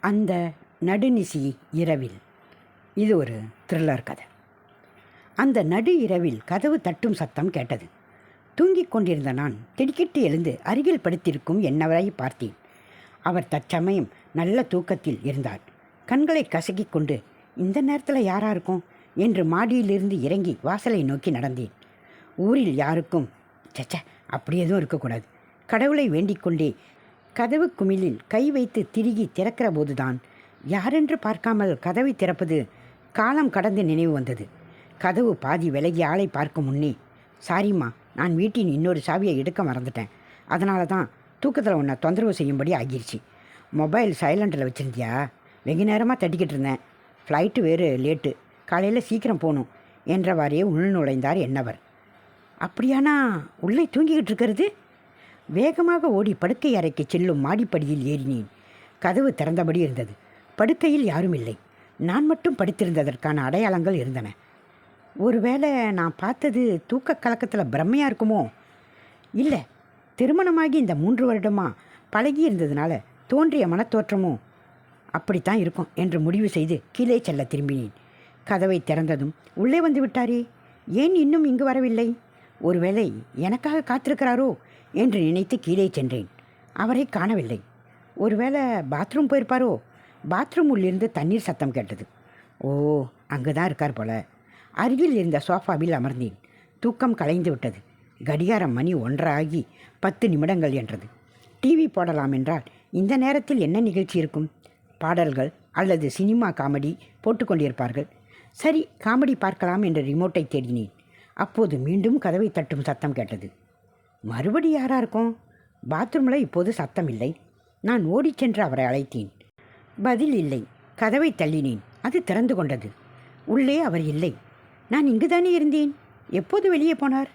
அந்த நடுநிசி இரவில். இது ஒரு த்ரில்லர் கதை. அந்த நடு இரவில் கதவு தட்டும் சத்தம் கேட்டது. தூங்கிக் கொண்டிருந்த நான் திடுக்கிட்டு எழுந்து அருகில் படுத்திருக்கும் என்னவரை பார்த்தேன். அவர் தற்சமயம் நல்ல தூக்கத்தில் இருந்தார். கண்களை கசக்கிக் கொண்டு இந்த நேரத்தில் யாரா இருக்கும்? என்று மாடியிலிருந்து இறங்கி வாசலை நோக்கி நடந்தேன். ஊரில் யாருக்கும் சச்ச அப்படி எதுவும் இருக்கக்கூடாது. கடவுளை வேண்டிக் கொண்டே கதவு குமிழில் கை வைத்து திருகி திறக்கிற போதுதான். யாரென்று பார்க்காமல் கதவை திறப்பது காலம் கடந்து நினைவு வந்தது. கதவு பாதி விலகி ஆளை பார்க்கும் முன்னே சாரிம்மா நான் வீட்டின் இன்னொரு சாவியை எடுக்க மறந்துட்டேன். அதனால தான் தூக்கத்தில் உன்னை தொந்தரவு செய்யும்படி ஆகிருச்சு. மொபைல் சைலண்டில் வச்சுருந்தியா? வெகு நேரமாக தட்டிக்கிட்டு இருந்தேன். ஃப்ளைட்டு வேறு லேட்டு. காலையில் சீக்கிரம் போகணும் என்றவாறே உள் நுழைந்தார் என்னவர் அப்படியானா உள்ளே தூங்கிக்கிட்டு இருக்கிறது? வேகமாக ஓடி படுக்கை அறைக்கு செல்லும் மாடிப்படியில் ஏறினேன். கதவு திறந்தபடி இருந்தது. படுக்கையில் யாரும் இல்லை. நான் மட்டும் படுத்திருந்ததற்கான அடையாளங்கள் இருந்தன. ஒருவேளை நான் பார்த்தது தூக்க கலக்கத்தில் பிரம்மையாக இருக்குமோ? இல்லை திருமணமாகி இந்த மூன்று வருடமாக பழகி இருந்ததுனால தோன்றிய மனத்தோற்றமோ? அப்படித்தான் இருக்கும் என்று முடிவு செய்து கீழே செல்ல திரும்பினேன். கதவை திறந்ததும் உள்ளே வந்து விட்டாரே? ஏன் இன்னும் இங்கு வரவில்லை? ஒருவேளை எனக்காக காத்திருக்கிறாரோ? என்று நினைத்து கீழே சென்றேன். அவரை காணவில்லை. ஒருவேளை பாத்ரூம் போயிருப்பாரோ? பாத்ரூம் உள்ளிருந்து தண்ணீர் சத்தம் கேட்டது. ஓ அங்கே தான் இருக்கார் போல. அருகில் இருந்த சோஃபாவில் அமர்ந்தேன். தூக்கம் கலைந்து விட்டது. கடிகாரம் மணி ஒன்றாகி பத்து நிமிடங்கள் என்றது. டிவி போடலாம் என்றால் இந்த நேரத்தில் என்ன நிகழ்ச்சி இருக்கும்? பாடல்கள் அல்லது சினிமா காமெடி போட்டுக்கொண்டிருப்பார்கள் சரி காமெடி பார்க்கலாம் என்ற ரிமோட்டை தேடினேன். அப்போது மீண்டும் கதவை தட்டும் சத்தம் கேட்டது. மறுபடி யாரா இருக்கும்? பாத்ரூமில் இப்போது சத்தம் இல்லை. நான் ஓடிச் சென்று அவரை அழைத்தேன். பதில் இல்லை. கதவை தள்ளினேன். அது திறந்து கொண்டது. உள்ளே அவர் இல்லை. நான் இங்குதானே இருந்தேன்? எப்போது வெளியே போனார்?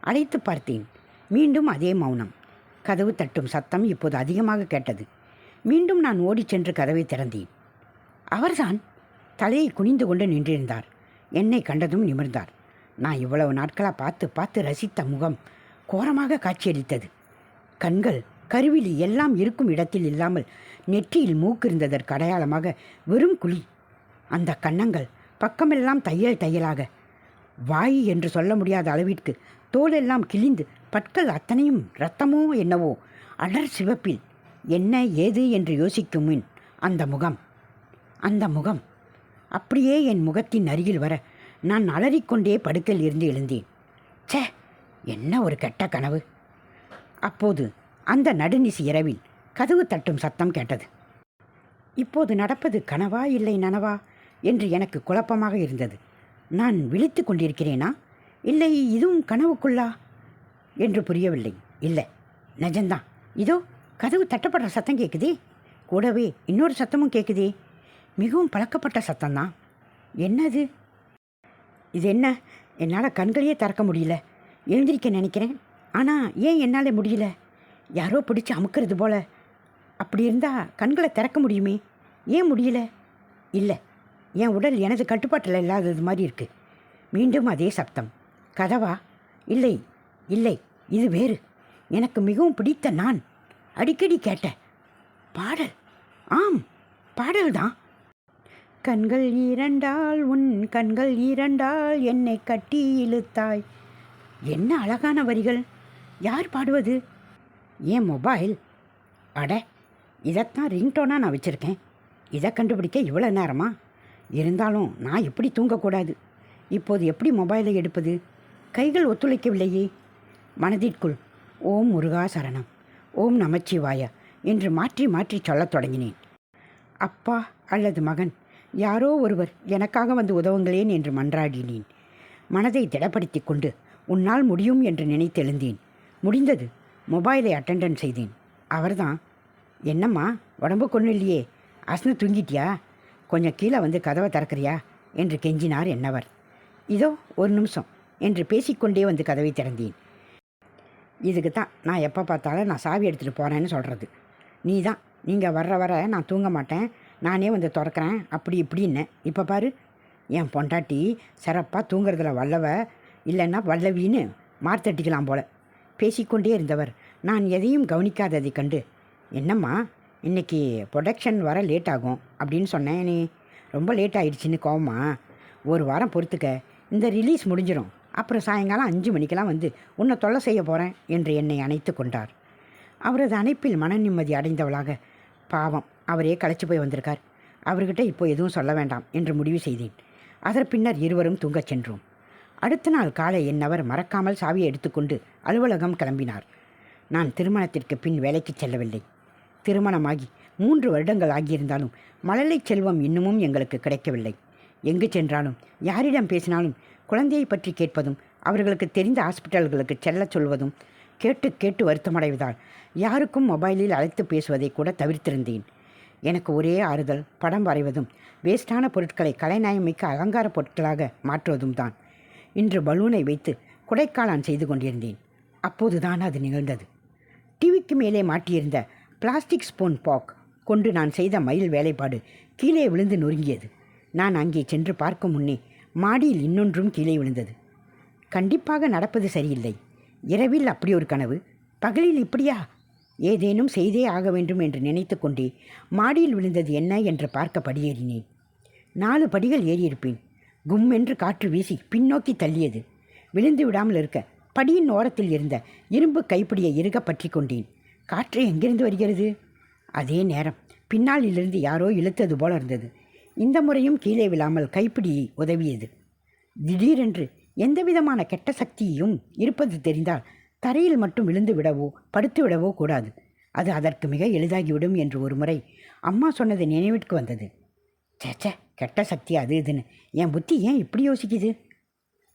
அழைத்து பார்த்தேன். மீண்டும் அதே மௌனம். கதவு தட்டும் சத்தம் இப்போது அதிகமாக கேட்டது. மீண்டும் நான் ஓடிச் சென்று கதவை திறந்தேன். அவர்தான்? தலையை குனிந்து கொண்டு நின்றிருந்தார். என்னை கண்டதும் நிமிர்ந்தார். நான் இவ்வளவு நாட்களாக பார்த்து பார்த்து ரசித்த முகம் கோரமாக காட்சியளித்தது. கண்கள் கருவிலி எல்லாம் இருக்கும் இடத்தில் இல்லாமல் நெற்றியில் மூக்கு இருந்ததற்கு அடையாளமாக வெறும் குழி. அந்த கன்னங்கள் பக்கமெல்லாம் தையல் தையலாக. வாய் என்று சொல்ல முடியாத அளவிற்கு தோலெல்லாம் கிழிந்து பற்கள் அத்தனையும் இரத்தமோ என்னவோ அடர் சிவப்பில். என்ன ஏது என்று யோசிக்கும் முன் அந்த முகம். அந்த முகம் அப்படியே என் முகத்தின் அருகில் வர நான் அலறிக்கொண்டே படுக்கையில் இருந்து எழுந்தேன். ச்சே என்ன ஒரு கெட்ட கனவு? அப்போது அந்த நடுநிசி இரவில் கதவு தட்டும் சத்தம் கேட்டது. இப்போது நடப்பது கனவா இல்லை நனவா என்று எனக்கு குழப்பமாக இருந்தது. நான் விழித்து கொண்டிருக்கிறேனா? இல்லை இதுவும் கனவுக்குள்ளா? என்று புரியவில்லை. இல்லை நிஜம்தான். இதோ கதவு தட்டப்படுற சத்தம் கேட்குதே கூடவே இன்னொரு சத்தமும் கேட்குதே மிகவும் பழக்கப்பட்ட சத்தம்தான். என்னது? இது என்ன? என்னால் கண்களையே திறக்க முடியல. எழுந்திருக்க நினைக்கிறேன். ஆனால் ஏன் என்னால் முடியல? யாரோ பிடிச்சி அமுக்கிறது போல. அப்படி இருந்தால் கண்களை திறக்க முடியுமே? ஏன் முடியல? இல்லை என் உடல் எனது கட்டுப்பாட்டில் இல்லாதது மாதிரி இருக்குது மீண்டும் அதே சப்தம். கதவா? இல்லை இல்லை இது வேறு. எனக்கு மிகவும் பிடித்த நான். அடிக்கடி கேட்ட. பாடல். ஆம் பாடல்தான் கண்கள் இரண்டால் உன் கண்கள் இரண்டால் என்னை கட்டி இழுத்தாய். என்ன அழகான வரிகள்? யார் பாடுவது? ஏன் மொபைல் அட இதைத்தான் ரிங்டோனாக நான் வச்சுருக்கேன். இதை கண்டுபிடிக்க இவ்வளோ நேரமா? இருந்தாலும் நான் எப்படி தூங்கக்கூடாது? இப்போது எப்படி மொபைலை எடுப்பது? கைகள் ஒத்துழைக்கவில்லையே. மனதிற்குள் ஓம் முருகா சரணம். ஓம் நமச்சிவாயா என்று மாற்றி மாற்றி சொல்லத் தொடங்கினேன். அப்பா அல்லது மகன் யாரோ ஒருவர் எனக்காக வந்து உதவுங்களேன் என்று மன்றாடினேன். மனதை திடப்படுத்தி கொண்டு உன்னால் முடியும் என்று நினைத்தெழுந்தேன். முடிந்தது. மொபைலை அட்டெண்டன் செய்தேன். அவர்தான் என்னம்மா உடம்பு கொண்டு இல்லையே அஸ்னு தூங்கிட்டியா? கொஞ்சம் கீழே வந்து கதவை திறக்கிறியா? என்று கெஞ்சினார் என்னவர். இதோ ஒரு நிமிஷம் என்று பேசிக்கொண்டே வந்து கதவை திறந்தேன். இதுக்கு தான் நான் எப்போ பார்த்தாலும் நான் சாவி எடுத்துகிட்டு போகிறேன்னு சொல்கிறது நீ தான் நீங்கள் வர்ற வர நான் தூங்க மாட்டேன். நானே வந்து திறக்கிறேன். அப்படி இப்படின்னு இப்போ பாரு. என் பொண்டாட்டி சிறப்பாக தூங்குறதுல வல்லவ. இல்லைன்னா வல்லவின்னு மார்த்தட்டிக்கலாம் போல. பேசிக்கொண்டே இருந்தவர் நான் எதையும் கவனிக்காததை கண்டு என்னம்மா இன்றைக்கி ப்ரொடக்ஷன் வர லேட் ஆகும் அப்படின்னு சொன்னேன். நீ ரொம்ப லேட் ஆயிடுச்சுன்னு கோவமா? ஒரு வாரம் பொறுத்துக்க இந்த ரிலீஸ் முடிஞ்சிடும் அப்புறம் சாயங்காலம் அஞ்சு மணிக்கெல்லாம் வந்து உன்னை தொல்லை செய்ய போகிறேன் என்று என்னை அணைத்து கொண்டார். அவரது அணைப்பில் மன நிம்மதி அடைந்தவளாக பாவம் அவரே களைச்சி போய் வந்திருக்கார். அவர்கிட்ட இப்போ எதுவும் சொல்ல வேண்டாம் என்று முடிவு செய்தேன். அதன் பின்னர் இருவரும் தூங்கச் சென்றோம். அடுத்த நாள் காலை என்னவர் மறக்காமல் சாவியை எடுத்துக்கொண்டு அலுவலகம் கிளம்பினார். நான் திருமணத்திற்கு பின் வேலைக்கு செல்லவில்லை. திருமணமாகி மூன்று வருடங்கள் ஆகியிருந்தாலும் மழலை செல்வம் இன்னமும் எங்களுக்கு கிடைக்கவில்லை. எங்கு சென்றாலும் யாரிடம் பேசினாலும் குழந்தையை பற்றி கேட்பதும் அவர்களுக்கு தெரிந்த ஹாஸ்பிட்டல்களுக்கு செல்லச் சொல்வதும் கேட்டு கேட்டு வருத்தமடைவதால் யாருக்கும் மொபைலில் அழைத்து பேசுவதை கூட தவிர்த்திருந்தேன். எனக்கு ஒரே ஆறுதல் படம் வரைவதும் வேஸ்டான பொருட்களை கலைநாயமிக்க அலங்கார பொருட்களாக மாற்றுவதும் தான் இன்று பலூனை வைத்து கொடைக்காலான் செய்து கொண்டிருந்தேன். அப்போதுதான் அது நிகழ்ந்தது. டிவிக்கு மேலே மாட்டியிருந்த பிளாஸ்டிக் ஸ்பூன் பாக் கொண்டு நான் செய்த மயில் வேலைப்பாடு கீழே விழுந்து நொறுங்கியது. நான் அங்கே சென்று பார்க்கும் முன்னே மாடியில் இன்னொன்றும் கீழே விழுந்தது. கண்டிப்பாக நடப்பது சரியில்லை. இரவில் அப்படி ஒரு கனவு. பகலில் இப்படியா? ஏதேனும் செய்தே ஆக வேண்டும் என்று நினைத்து கொண்டே மாடியில் விழுந்தது என்ன என்று பார்க்க படியேறினேன். நாலு படிகள் ஏறியிருப்பேன். கும் என்று காற்று வீசி பின்னோக்கி தள்ளியது. விழுந்து விடாமல் இருக்க படியின் ஓரத்தில் இருந்த இரும்பு கைப்பிடியை இறுக பற்றி கொண்டேன். காற்று எங்கிருந்து வருகிறது? அதே நேரம். பின்னாளிலிருந்து யாரோ இழுத்தது போல இருந்தது. இந்த முறையும் கீழே விழாமல் கைப்பிடி உதவியது. திடீரென்று எந்தவிதமான கெட்ட சக்தியும் இருப்பது தெரிந்தால் தரையில் மட்டும் விழுந்து விடவோ படுத்து விடவோ கூடாது. அது அதற்கு மிக எளிதாகிவிடும் என்று ஒரு முறை அம்மா சொன்னது நினைவிற்கு வந்தது. சேச்சே கெட்ட சக்தி அது இதுன்னு. என் புத்தி ஏன் இப்படி யோசிக்குது?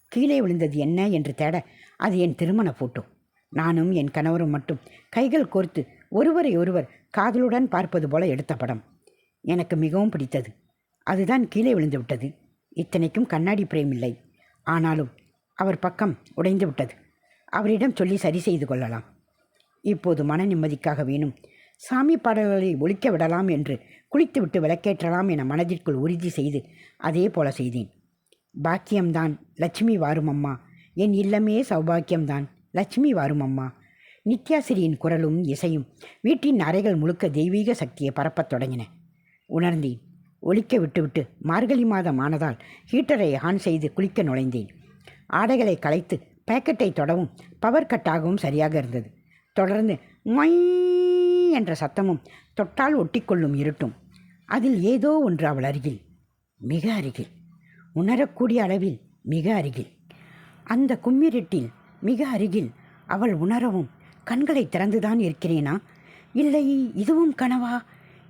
கீழே விழுந்தது என்ன என்று தேட அது என் திருமண ஃபோட்டோ நானும் என் கணவரும் மட்டும் கைகள் கோர்த்து ஒருவரை ஒருவர் காதலுடன் பார்ப்பது போல எடுத்த படம். எனக்கு மிகவும் பிடித்தது. அதுதான் கீழே விழுந்து விட்டது. இத்தனைக்கும் கண்ணாடி பிரேம் இல்லை. ஆனாலும் அவர் பக்கம் உடைந்து விட்டது. அவரிடம் சொல்லி சரி செய்து கொள்ளலாம். இப்போது மன நிம்மதிக்காக வேணும். சாமி பாடல்களை ஒழிக்க விடலாம் என்று குளித்துவிட்டு விளக்கேற்றலாம் என மனதிற்குள் உறுதி செய்து அதே போல செய்தேன். பாக்கியம்தான் லட்சுமி வாரும் அம்மா என் இல்லமே சௌபாக்கியம்தான் லட்சுமி வாரும் அம்மா நித்யாசிரியின் குரலும் இசையும் வீட்டின் அறைகள் முழுக்க தெய்வீக சக்தியை பரப்பத் தொடங்கின. உணர்ந்தேன். ஒழிக்க விட்டுவிட்டு மார்கழி மாதம் ஆனதால் ஹீட்டரை ஆன் செய்து குளிக்க நுழைந்தேன். ஆடைகளை களைத்து பேக்கெட்டை தொடவும் பவர் கட்டாகவும் சரியாக இருந்தது. தொடர்ந்து மொய் என்ற சத்தமும் தொட்டால் ஒட்டிக்கொள்ளும் இருட்டும். அதில் ஏதோ ஒன்று அவள் அருகில் மிக அருகில் உணரக்கூடிய அளவில் மிக அருகில். அந்த கும்மிருட்டில் மிக அருகில் அவள் உணரவும் கண்களை திறந்துதான் இருக்கிறேனா? இல்லை இதுவும் கனவா?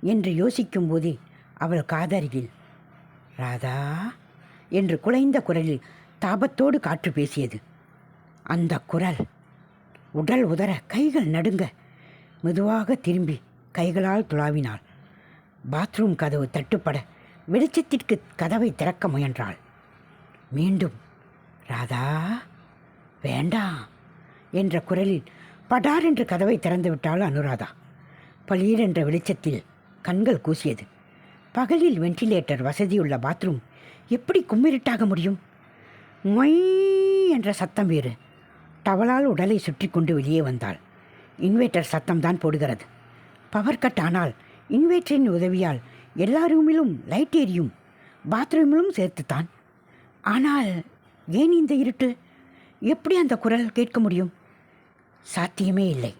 என்று யோசிக்கும் போதே அவள் காதருகில் ராதா என்று குலைந்த குரலில் தாபத்தோடு காற்று பேசியது. அந்த குரல் உடல் உதற கைகள் நடுங்க மெதுவாக திரும்பி கைகளால் துளாவினாள் பாத்ரூம் கதவு தட்டுப்பட வெளிச்சத்திற்கு கதவை திறக்க முயன்றாள். மீண்டும் ராதா வேண்டாம் என்ற குரலில் படார் என்று கதவை திறந்து விட்டாள் அனுராதா. பளீர் என்ற வெளிச்சத்தில் கண்கள் கூசியது. பகலில் வென்டிலேட்டர் வசதியுள்ள பாத்ரூம் எப்படி கும்மிருட்டாக முடியும்? மொய் என்ற சத்தம் வேறு. டவலால் உடலை சுற்றி கொண்டு வெளியே வந்தாள். இன்வேட்டர் சத்தம்தான் போடுகிறது. பவர் கட் ஆனால் இன்வேட்டரின் உதவியால் எல்லா ரூமிலும் லைட் எரியும். பாத்ரூமிலும் சேர்த்துத்தான். ஆனால் ஏன் இந்த இருட்டு? எப்படி அந்த குரல் கேட்க முடியும்? சாத்தியமே இல்லை.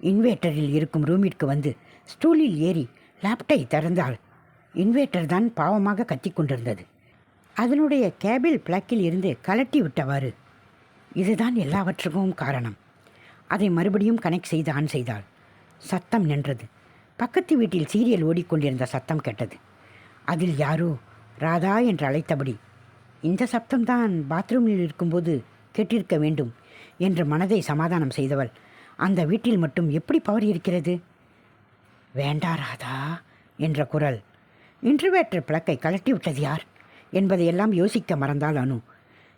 இன்வேட்டரில் இருக்கும் ரூமிற்கு வந்து ஸ்டூலில் ஏறி லேப்டை திறந்தால் இன்வேட்டர் தான் பாவமாக கத்தி கொண்டிருந்தது. அதனுடைய கேபிள் பிளக்கில் இருந்து கலட்டி விட்டவாறு. இதுதான் எல்லாவற்றுக்கும் காரணம். அதை மறுபடியும் கனெக்ட் செய்து ஆன் செய்தாள். சத்தம் நின்றது. பக்கத்து வீட்டில் சீரியல் ஓடிக்கொண்டிருந்த சத்தம் கேட்டது. அதில் யாரோ ராதா என்று அழைத்தபடி இந்த சப்தம்தான் பாத்ரூமில் இருக்கும்போது கேட்டிருக்க வேண்டும் என்று மனதை சமாதானம் செய்தவள். அந்த வீட்டில் மட்டும் எப்படி பவர் இருக்கிறது? வேண்டா ராதா என்ற குரல். இன்டர்வேட்டர் பிளக்கை கலட்டிவிட்டது யார்? என்பதையெல்லாம் யோசிக்க மறந்தால் அனு.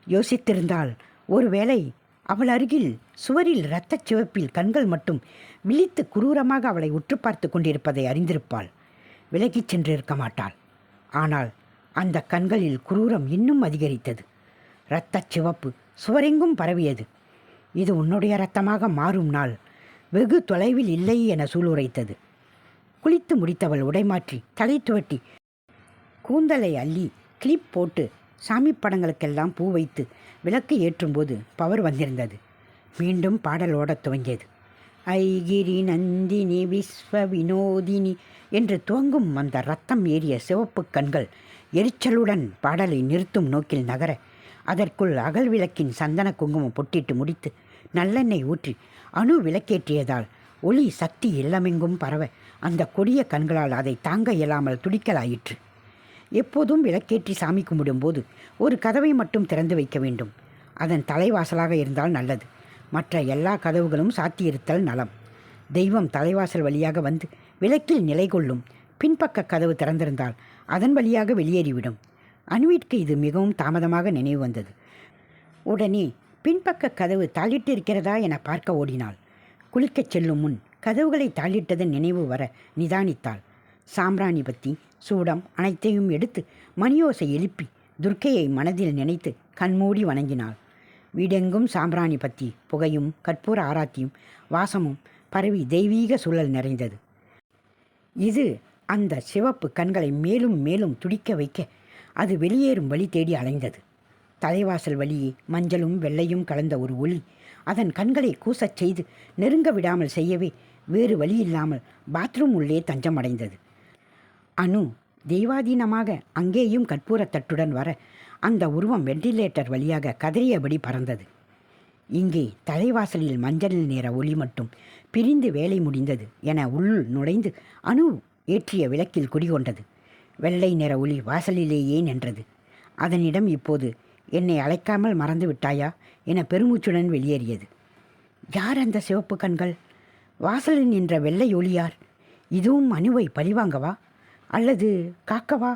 யோசித்திருந்தால் ஒருவேளை அவள் அருகில் சுவரில் இரத்தச் சிவப்பில் கண்கள் மட்டும் விழித்து குரூரமாக அவளை உற்று பார்த்து கொண்டிருப்பதை அறிந்திருப்பாள். விலகிச் சென்றிருக்க மாட்டாள். ஆனால் அந்த கண்களில் குரூரம் இன்னும் அதிகரித்தது. இரத்தச் சிவப்பு சுவரெங்கும் பரவியது. இது உன்னுடைய இரத்தமாக மாறும் நாள். வெகு தொலைவில் இல்லை என சூளுரைத்தது. குளித்து முடித்தவள் உடைமாற்றி தலை துவட்டி கூந்தலை அள்ளி கிளிப் போட்டு சாமி படங்களுக்கெல்லாம் பூ வைத்து விளக்கு ஏற்றும்போது பவர் வந்திருந்தது. மீண்டும் பாடலோட துவங்கியது. ஐகிரி நந்தினி விஸ்வ வினோதினி என்று துவங்கும் அந்த ரத்தம் ஏறிய சிவப்பு கண்கள் எரிச்சலுடன் பாடலை நிறுத்தும் நோக்கில் நகர அதற்குள் அகல் விளக்கின் சந்தன குங்குமம் பொட்டிட்டு முடித்து நல்லெண்ணெய் ஊற்றி அணு விளக்கேற்றியதால் ஒளி சக்தி இல்லமெங்கும் பரவ அந்த கொடிய கண்களால் அதை தாங்க இயலாமல் துடிக்கலாயிற்று. எப்போதும் விளக்கேற்றி சாமி கும்பிடும்போது ஒரு கதவை மட்டும் திறந்து வைக்க வேண்டும். அதன் தலைவாசலாக இருந்தால் நல்லது. மற்ற எல்லா கதவுகளும் சாத்தியிருத்தல் நலம். தெய்வம் தலைவாசல் வழியாக வந்து விளக்கில் நிலை கொள்ளும் பின்பக்க கதவு திறந்திருந்தால் அதன் வழியாக வெளியேறிவிடும். அணுவிற்கு இது மிகவும் தாமதமாக நினைவு வந்தது. உடனே பின்பக்க கதவு தாளிட்டிருக்கிறதா என பார்க்க ஓடினாள். குளிக்கச் செல்லும் முன் கதவுகளை தாளிட்டதன் நினைவு வர நிதானித்தாள். சாம்ராணி பத்தி சூடம் அனைத்தையும் எடுத்து மணியோசை எழுப்பி துர்க்கையை மனதில் நினைத்து கண்மூடி வணங்கினாள். வீடெங்கும் சாம்பிராணி பத்தி புகையும் கற்பூர ஆராத்தியும் வாசமும் பரவி தெய்வீக சூழல் நிறைந்தது. இது அந்த சிவப்பு கண்களை மேலும் மேலும் துடிக்க வைக்க அது வெளியேறும் வழி தேடி அலைந்தது. தலைவாசல் வழியே மஞ்சளும் வெள்ளையும் கலந்த ஒரு ஒளி அதன் கண்களை கூசச் செய்து நெருங்க விடாமல் செய்யவே வேறு வழி இல்லாமல் பாத்ரூம் உள்ளே தஞ்சமடைந்தது. அனு தெய்வாதீனமாக அங்கேயும் கற்பூரத் தட்டுடன் வர அந்த உருவம் வெண்டிலேட்டர் வழியாக கதறியபடி பறந்தது. இங்கே தலைவாசலில் மஞ்சள் நிற ஒளி மட்டும் பிரிந்து வேலை முடிந்தது என உள் நுழைந்து அணு ஏற்றிய விளக்கில் குடிகொண்டது. வெள்ளை நிற ஒளி வாசலிலேயே நின்றது. அதனிடம் இப்போது என்னை அழைக்காமல் மறந்து விட்டாயா என பெருமூச்சுடன் வெளியேறியது. யார் அந்த சிவப்பு கண்கள்? வாசலில் நின்ற வெள்ளை ஒளியார் இதுவும் அணுவை பழிவாங்கவா? அல்லது காக்கவா?